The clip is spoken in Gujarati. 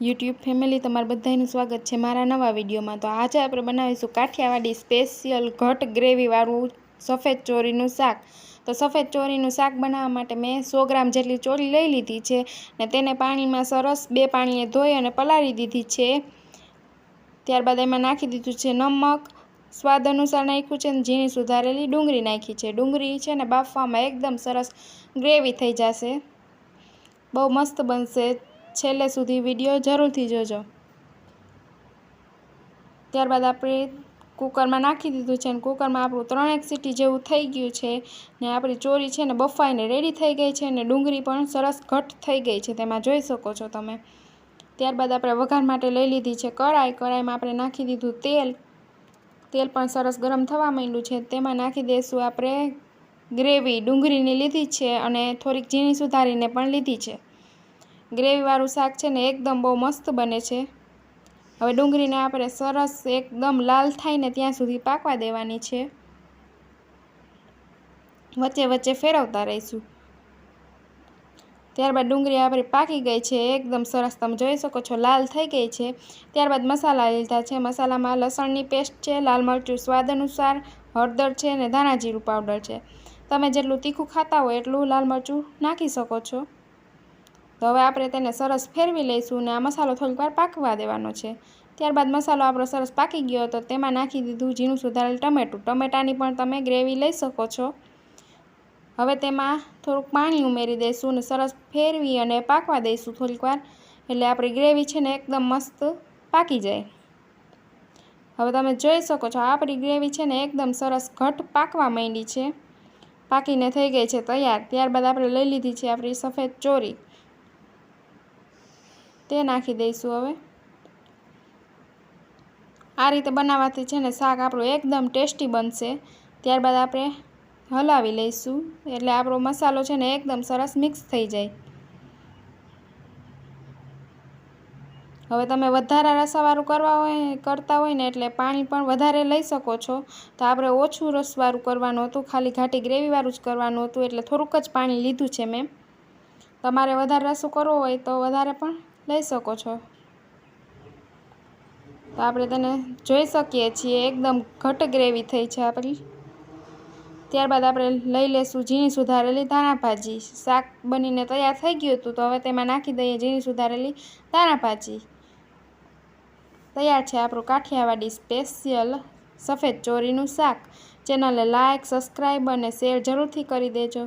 યુટ્યુબ ફેમિલી તમારું બધાનું સ્વાગત છે મારા નવા વિડીયોમાં. તો આજે આપણે બનાવીશું કાઠિયાવાડી સ્પેશિયલ ઘટ ગ્રેવીવાળું સફેદ ચોરીનું શાક. તો સફેદ ચોરીનું શાક બનાવવા માટે મેં સો ગ્રામ જેટલી ચોરી લઈ લીધી છે ને તેને પાણીમાં સરસ બે પાણીએ ધોઈ અને પલાળી દીધી છે. ત્યારબાદ એમાં નાખી દીધું છે નમક. સ્વાદ અનુસાર નાખ્યું છે અને ઝીણી સુધારેલી ડુંગળી નાખી છે. ડુંગળી છે ને બાફવામાં એકદમ સરસ ગ્રેવી થઈ જશે. બહુ મસ્ત બનશે. છેલ્લે સુધી વીડિયો જરૂરથી જોજો. ત્યારબાદ આપણે કુકરમાં નાખી દીધું છે અને કુકરમાં આપણું ત્રણેક સીટી જેવું થઈ ગયું છે ને આપણી ચોરી છે ને બફાઈને રેડી થઈ ગઈ છે ને ડુંગળી પણ સરસ ઘટ થઈ ગઈ છે, તેમાં જોઈ શકો છો તમે. ત્યારબાદ આપણે વઘાર માટે લઈ લીધી છે કઢાઈ. કઢાઈમાં આપણે નાખી દીધું તેલ. તેલ પણ સરસ ગરમ થવા માંડ્યું છે. તેમાં નાખી દઈશું આપણે ગ્રેવી. ડુંગળીની લીધી છે અને થોડીક ઝીણી સુધારીને પણ લીધી છે. ગ્રેવીવાળું શાક છે ને એકદમ બહુ મસ્ત બને છે. હવે ડુંગળીને આપણે સરસ એકદમ લાલ થાય ને ત્યાં સુધી પાકવા દેવાની છે. વચ્ચે વચ્ચે ફેરવતા રહીશું. ત્યારબાદ ડુંગળી આપણી પાકી ગઈ છે, એકદમ સરસ. તમે જોઈ શકો છો, લાલ થઈ ગઈ છે. ત્યારબાદ મસાલા લીધા છે. મસાલામાં લસણની પેસ્ટ છે, લાલ મરચું સ્વાદ અનુસાર, હળદર છે અને ધાણા જીરું પાવડર છે. તમે જેટલું તીખું ખાતા હોય એટલું લાલ મરચું નાખી શકો છો. તો હવે આપણે તેને સરસ ફેરવી લઈશું અને આ મસાલો થોડીક વાર પાકવા દેવાનો છે. ત્યારબાદ મસાલો આપણો સરસ પાકી ગયો તો તેમાં નાખી દીધું ઝીણું સુધારેલ ટમેટું. ટમેટાની પણ તમે ગ્રેવી લઈ શકો છો. હવે તેમાં થોડુંક પાણી ઉમેરી દઈશું અને સરસ ફેરવી અને પાકવા દઈશું થોડીક વાર. એટલે આપણી ગ્રેવી છે ને એકદમ મસ્ત પાકી જાય. હવે તમે જોઈ શકો છો, આપણી ગ્રેવી છે ને એકદમ સરસ ઘટ પાકવા માંડી છે. પાકીને થઈ ગઈ છે તૈયાર. ત્યારબાદ આપણે લઈ લીધી છે આપણી સફેદ ચોરી. તે નાખી દઈશું હવે. આ રીતે બનાવવાથી છે ને શાક આપણું એકદમ ટેસ્ટી બનશે. ત્યારબાદ આપણે હલાવી લઈશું. એટલે આપણો મસાલો છે ને એકદમ સરસ મિક્સ થઈ જાય. હવે તમે વધારે રસાવાળું કરવા હોય, કરતા હોય ને એટલે પાણી પણ વધારે લઈ શકો છો. તો આપણે ઓછું રસવાળું કરવાનું હતું, ખાલી ઘાટી ગ્રેવીવાળું જ કરવાનું હતું, એટલે થોડુંક જ પાણી લીધું છે મેં. તમારે વધારે રસું કરવો હોય તો વધારે પણ લઈ શકો છો. તો આપણે તેને જોઈ શકીએ છીએ, એકદમ ઘટ ગ્રેવી થઈ છે આપણી. ત્યારબાદ આપણે લઈ લઈશું ઝીણી સુધારેલી ધાણા ભાજી શાક બનીને તૈયાર થઈ ગયું હતું, તો હવે તેમાં નાખી દઈએ ઝીણી સુધારેલી ધાણા ભાજી તૈયાર છે આપણું કાઠિયાવાડી સ્પેશિયલ સફેદ ચોરીનું શાક. ચેનલને લાઇક સબસ્ક્રાઈબ અને શેર જરૂરથી કરી દેજો.